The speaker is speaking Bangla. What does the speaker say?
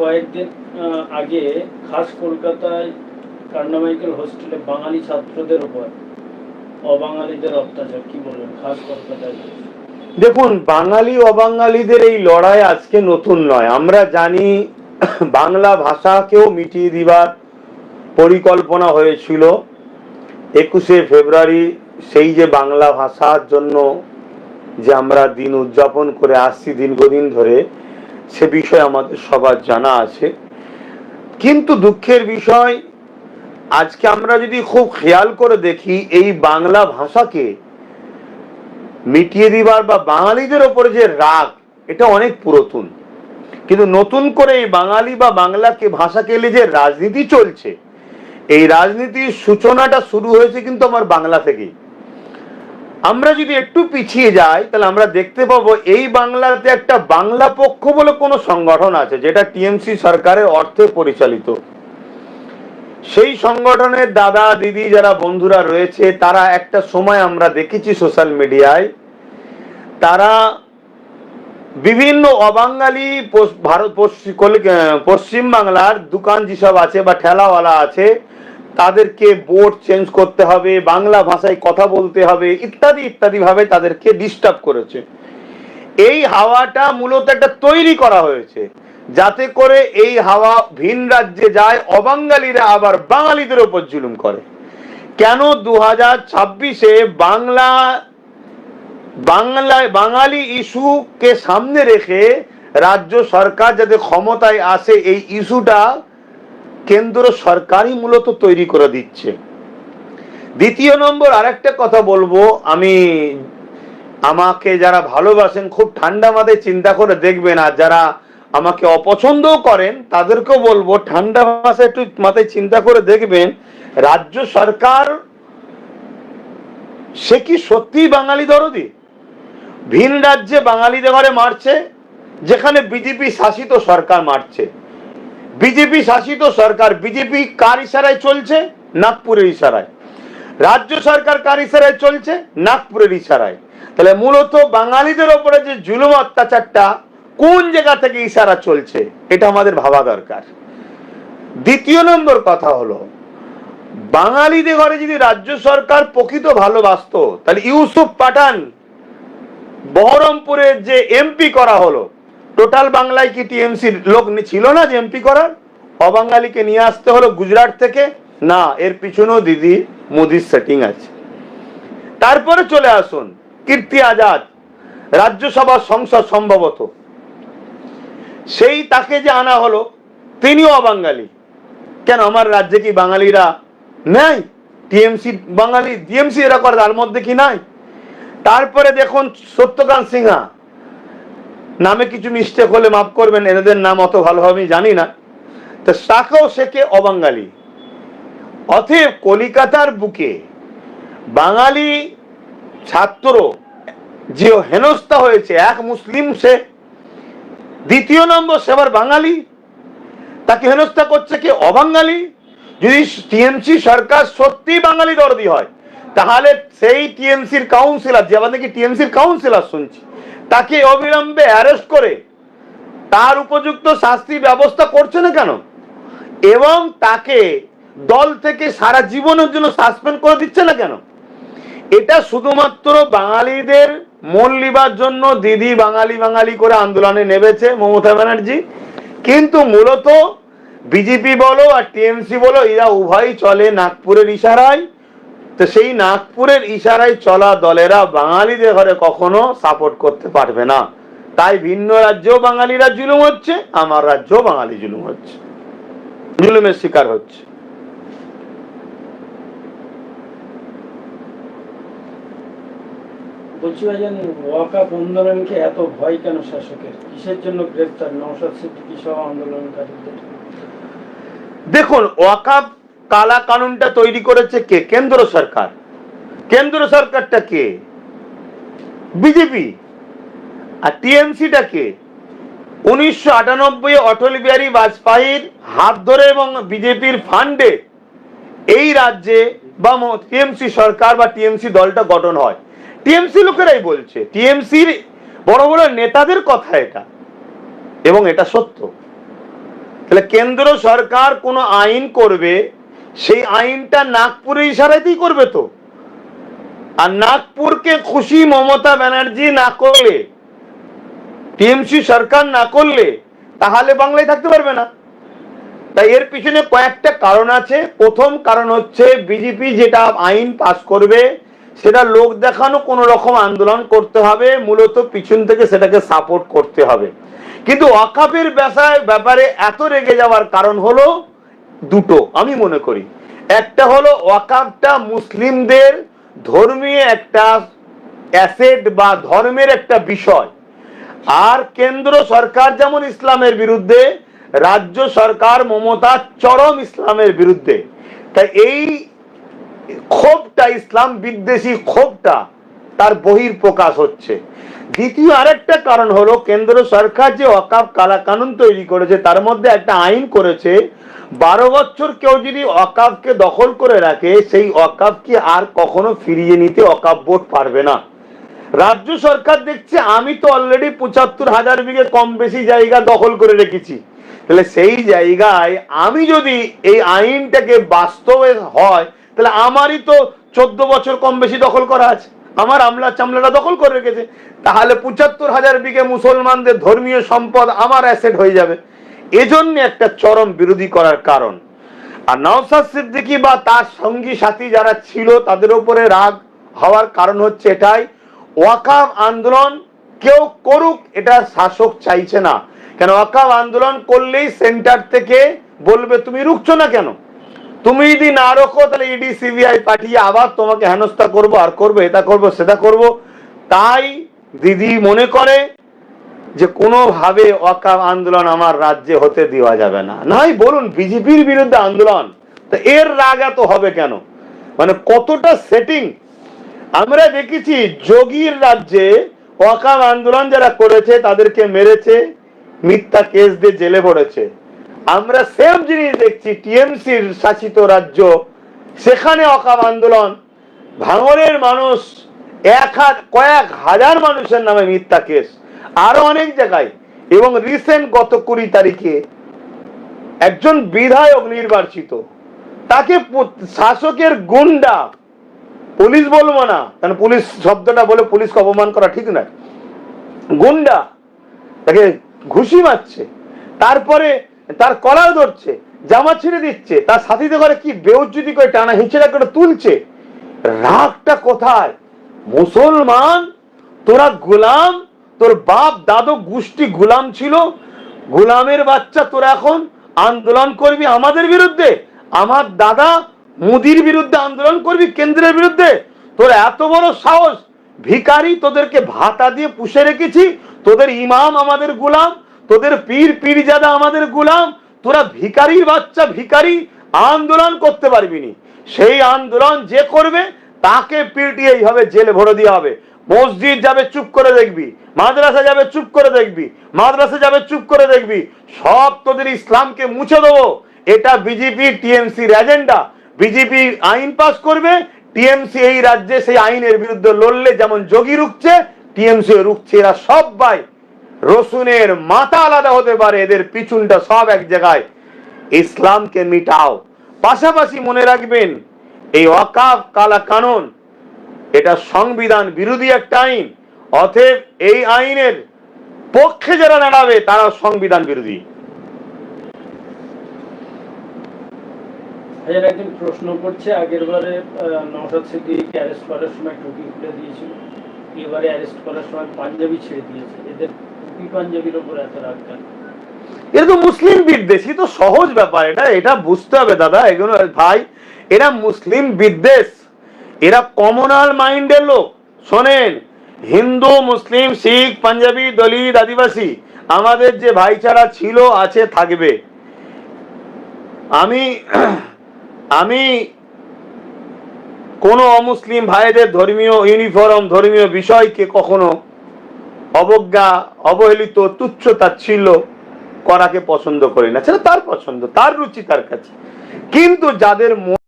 কয়েকদিন আগে খাস কলকাতায় কান্ডামাইকেল হোস্টেলে বাঙালি ছাত্রদের উপর অবাঙালিদের অত্যাচার, কি বলবেন? খাস কলকাতায় দেখুন, বাঙালি, অবাঙালিদের এই লড়াই আজকে নতুন নয়। আমরা জানি বাংলা ভাষাকেও মিটিয়ে দিবার পরিকল্পনা হয়েছিল। একুশে ফেব্রুয়ারি সেই যে বাংলা ভাষার জন্য যে আমরা দিন উদযাপন করে আসছি দীর্ঘদিন ধরে সে বিষয়ে আমাদের সবার জানা আছে। কিন্তু দুঃখের বিষয়, আজকে আমরা যদি খুব খেয়াল করে দেখি, এই বাংলা ভাষাকে মিটিয়ে দিবার বা বাঙালিদের ওপরে যে রাগ, এটা অনেক পুরাতন। কিন্তু নতুন করে এই বাঙালি বা বাংলাকে ভাষাকে এলে যে রাজনীতি চলছে, এই রাজনীতির সূচনাটা শুরু হয়েছে কিন্তু আমার বাংলা থেকেই। আমরা যদি একটু পিছিয়ে যাই, তাহলে আমরা দেখতে পাবো এই বাংলাতে একটা বাংলা পক্ষ বলে কোনো সংগঠন আছে, যেটা টিএমসি সরকারের অর্থে পরিচালিত। সেই সংগঠনের দাদা, দিদি যারা বন্ধুরা রয়েছে, তারা একটা সময় আমরা দেখেছি সোশ্যাল মিডিয়ায়, তারা বিভিন্ন অবাঙালি ভারত পশ্চিম বাংলার দোকান যেসব আছে বা ঠেলাওয়ালা আছে তাদেরকে বোর্ড চেঞ্জ করতে হবে, বাংলা ভাষায় কথা বলতে হবে, ইত্যাদি ইত্যাদি ভাবে তাদেরকে ডিস্টার্ব করেছে। এই হাওয়াটা মূলত একটা তৈরি করা হয়েছে, যাতে করে এই হাওয়া ভিন রাজ্যে যায় অবাঙালিরা আবার বাঙালিদের উপর জুলুম করে। কেন দু হাজার ছাব্বিশে বাংলা বাংলায় বাঙালি ইস্যুকে সামনে রেখে রাজ্য সরকার যাতে ক্ষমতায় আসে, এই ইস্যুটা কেন্দ্র সরকারই মূলত তৈরি করে দিচ্ছে। দ্বিতীয় নম্বর, আরেকটা কথা বলব, আমি, আমাকে যারা ভালোবাসেন, খুব ঠান্ডা মাথায় চিন্তা করে দেখবেন, আর যারা আমাকে অপছন্দও করেন, তাদেরকেও বলব, ঠান্ডা মাথায় একটু মাথায় চিন্তা করে দেখবেন, রাজ্য সরকার, সে কি সত্যি বাঙালি দরদি? ভিন রাজ্যে বাঙালিদের ঘরে মারছে, যেখানে বিজেপি শাসিত সরকার মারছে। বিজেপি শাসিত সরকার, বিজেপি কার ইশারায় চলছে? নাগপুরের ইশারায়। রাজ্য সরকার কার ইশারায় চলছে? নাগপুরের ইশারায়। তাহলে মূলত বাঙালিদের ওপরে যে জুলুম অত্যাচারটা কোন জায়গা থেকে ইশারা চলছে, এটা আমাদের ভাবা দরকার। দ্বিতীয় নম্বর কথা হলো, বাঙালিদের ঘরে যদি রাজ্য সরকার প্রকৃত ভালোবাসতো, তাহলে ইউসুফ পাঠান বহরমপুরের যে এমপি করা হলো টোটাল বাংলায় কি টিএমসির লোক ছিল না যে এমপি করার? অবাঙালিকে নিয়ে আসতে হলো গুজরাট থেকে। না, এর পিছনেও দিদি মোদির সেটিং আছে। তারপরে চলে আসুন, কীর্তি আজাদ রাজ্যসভার সংসদ সম্ভবত। সেই তাকে যে আনা হলো, তিনিও অবাঙালি। কেন, আমার রাজ্যে কি বাঙালিরা নেই? টিএমসি বাঙালি, টিএমসি এরা করে, তার মধ্যে কি নাই? তারপরে দেখুন সত্যকান্ত সিনহা নামে কিছু মিস্টেক হলে মাফ করবেন এদের নাম অত ভালোভাবে জানি না। তো শাখাও শেখে অবাঙালি অতএব কলিকাতার বুকে বাঙালি ছাত্র যে হেনস্থা হয়েছে, এক মুসলিম সে দ্বিতীয় নম্বর সে আবার বাঙালি, তাকে হেনস্থা করছে কি অবাঙালি যদি টিএমসি সরকার সত্যি বাঙালি দরদি হয়, তাহলে সেই টিএমসির কাউন্সিলার যে আমাদের কি টিএমসির কাউন্সিলার শুনছি তাকে অবিলম্বে অ্যারেস্ট করে তার উপযুক্ত শাস্তি ব্যবস্থা করছে না কেন? এবং তাকে দল থেকে সারা জীবনের জন্য সাসপেন্ড করে দিচ্ছে না কেন? এটা শুধুমাত্র বাঙালিদের মন লিবার জন্য দিদি বাঙালি বাঙালি করে আন্দোলনে নেমেছে মমতা ব্যানার্জি। কিন্তু মূলত বিজেপি বলো আর টিএমসি বলো, এরা উভয়ই চলে নাগপুরের ইশারায়। তো সেই নাগপুরের ইশারায় চলা দলেরা বাঙালিদের ঘরে কখনো সাপোর্ট করতে পারবে না। তাই ভিন্ন রাজ্যেও বাঙালিরা জুলুম হচ্ছে আমার রাজ্যেও বাঙালি জুলুম হচ্ছে। জুলুমের শিকার হচ্ছে। বলছি ভাইজান ওয়াকাপ আন্দোলনকে এত ভয় কেন শাসকের? কিসের জন্য গ্রেফতার? নওশাদ সিদ্দিকী সহ আন্দোলনকারীদের। দেখুন ওয়াকাপ কালা কানুনটা তৈরি করেছে কে? কেন্দ্র সরকার। কেন্দ্র সরকারটা কে? বিজেপি। আর টিএমসিটা কে? উনিশশো আটানব্বই অটল বিহারী বাজপেয়ীর হাত ধরে এবং বিজেপির ফান্ডে এই রাজ্যে বা টিএমসি সরকার বা টিএমসি দলটা গঠন হয়। টিএমসি লোকেরাই বলছে, টিএমসির বড় বড় নেতাদের কথা এটা। এবং এটা সত্য। তাহলে কেন্দ্র সরকার কোনো আইন করবে সেই আইনটা নাগপুরের ইশারাতেই করবে তো। আর নাগপুরকে খুশি মমতা ব্যানার্জি না করলে, টিএমসি সরকার না করলে, তাহলে বাংলায় থাকতে পারবে না। তাই এর পিছনে কয়েকটা কারণ আছে। প্রথম কারণ হচ্ছে বিজেপি যেটা আইন পাস করবে, সেটা লোক দেখানো, কোন রকম আন্দোলন করতে হবে, মূলত পিছন থেকে সেটাকে সাপোর্ট করতে হবে। কিন্তু ব্যাপারে ব্যাপারে এত রেগে যাওয়ার কারণ হলো দুটো, আমি মনে করি। একটা হলো ওয়াকাফটা মুসলিমদের ধর্মীয় একটা অ্যাসেট বা ধর্মের একটা বিষয়। আর কেন্দ্র সরকার যেমন ইসলামের বিরুদ্ধে, রাজ্য সরকার মমতা চরম ইসলামের বিরুদ্ধে। তাই এই ক্ষোভটা, ইসলাম বিদ্বেষী ক্ষোভটা তার বহির প্রকাশ হচ্ছে। দ্বিতীয় আরেকটা কারণ হলো, কেন্দ্র সরকার যে অকাপ কালা কানুন তৈরি করেছে, তার মধ্যে একটা আইন করেছে, বারো বছর কেউ যদি অকাপকে দখল করে রাখে, সেই অকাপকে আর কখনো ফিরিয়ে নিতে অকাপ বোর্ড পারবে না। রাজ্য সরকার দেখছে, আমি তো অলরেডি পঁচাত্তর হাজার বিঘে কম বেশি জায়গা দখল করে রেখেছি। তাহলে সেই জায়গায় আমি যদি এই আইনটাকে বাস্তবে হয়, তাহলে আমারই তো চোদ্দ বছর কম বেশি দখল করা আছে। আমার আমলা চামলাটা দখল করে রেখেছে। তাহলে পঁচাত্তর হাজার বিঘে মুসলমানদের ধর্মীয় সম্পদ আমার অ্যাসেট হয়ে যাবে। এজন্য একটা চরম বিরোধী করার কারণ। আর নওসাদ সিদ্দিকী বা তার সঙ্গী সাথী যারা ছিল, তাদের উপরে রাগ হওয়ার কারণ হচ্ছে এটাই। ওয়াকাব আন্দোলন কেউ করুক, এটা শাসক চাইছে না। কেন ওয়াকাব আন্দোলন করলেই সেন্টার থেকে বলবে, তুমি রুখছো না কেন? তুমি যদি না রোখো, তাহলে ইডি, সিবিআই পাঠিয়ে আবার তোমাকে হেনস্থা করব, আর করব, এটা করব, সেটা করব। তাই দিদি মনে করে যে কোনোভাবে ওয়াকাব আন্দোলন আমার রাজ্যে হতে দেওয়া যাবে না। নাই, বলুন, বিজেপির বিরুদ্ধে আন্দোলন, তো এর রাগ এত হবে কেন? মানে কতটা সেটিং আমরা দেখেছি যোগীর রাজ্যে ওয়াকাব আন্দোলন যারা করেছে, তাদেরকে মেরেছে, মিথ্যা কেস দিয়ে জেলে পড়েছে আমরা সেম জিনিস দেখছি, টিএমসির শাসিত রাজ্য, সেখানে অকাম আন্দোলন ভাঙরের মানুষ, এক হাত, কয়েক হাজার মানুষের নামে মিথ্যা কেস, আরও অনেক জায়গায়। এবং রিসেন্ট গত কুড়ি তারিখে একজন বিধায়ক নির্বাচিত, তাকে শাসকের গুন্ডা, পুলিশ বলব না, কারণ পুলিশ শব্দটা বলে পুলিশকে অপমান করা ঠিক নয়। গুন্ডা, তাকে ঘুষি মারছে। তারপরে তার কলার ধরছে, জামা ছিঁড়ে দিচ্ছে, তার সাথীতে করে কি বেউজ্জুতি করে টানা হিঁচড়া করে তুলছে? রাগটা কোথায়? মুসলমান, তোরা গোলাম, তোর বাপ দাদু গোষ্ঠী গোলাম ছিল, গোলামের বাচ্চা তোরা এখন আন্দোলন করবি আমাদের বিরুদ্ধে? আমার দাদা মুদির বিরুদ্ধে আন্দোলন করবি কেন্দ্রের বিরুদ্ধে? তোর এত বড় সাহস, ভিখারি, তোদেরকে ভাতা দিয়ে পুষে রেখেছি, তোদের ইমাম আমাদের গোলাম তোদের পীর পীরজাদা আমাদের গোলাম, তোরা ভিখারির বাচ্চা, ভিখারি আন্দোলন করতে পারবি নি। সেই আন্দোলন যে করবে, তাকে পিটিয়ে এইভাবে জেলে ভরে দিয়ে হবে। মসজিদ যাবে, চুপ করে দেখবি। মাদ্রাসা যাবে, চুপ করে দেখবি। মাদ্রাসা যাবে, চুপ করে দেখবি। সব তোদের ইসলামকে মুছে দেবো। এটা বিজেপি, টিএমসির এজেন্ডা বিজেপি আইন পাস করবে, টিএমসি এই রাজ্যে সেই আইনের বিরুদ্ধে লড়লে যেমন যোগী রুখছে টিএমসি রুখছে। এরা সব সবাই রসুনের মাথা আলাদা হতে পারে, এদের পিছনটা সব এক জায়গায়। ইসলামকে মিটাও। পাশাপাশি মনে রাখবেন, এই ওয়াকাফ কালা কানুন, এটা সংবিধান বিরোধী একটা আইন, অতএব এই আইনের পক্ষে যারা দাঁড়াবে, তারা সংবিধান বিরোধী। একজন প্রশ্ন করছে, আগের বারে নওশাদ সিদ্দিকীকে অ্যারেস্ট করার সময় টুপি খুলে দিয়েছিল। এবারে অ্যারেস্ট করার সময় পাঞ্জাবি ছেড়ে দিয়েছে। এদের মুসলিম বিদ্বেষী, তো সহজ ব্যাপার এটা এটা বুঝতে হবে দাদা, এগুলো ভাই, এরা মুসলিম বিদ্বেষ। এরা কমনাল মাইন্ডের লোক। শোনেন, হিন্দু, মুসলিম, শিখ, পাঞ্জাবি, দলিত, আদিবাসী, আমাদের যে ভাইচারা ছিল, আছে, থাকবে। আমি আমি কোন অমুসলিম ভাইদের ধর্মীয় ইউনিফর্ম ধর্মীয় বিষয়কে কখনো অবজ্ঞা, অবহেলিত তুচ্ছ ছিল করাকে পছন্দ করি না। সেটা তার পছন্দ, তার রুচি, তার কাছে। কিন্তু যাদের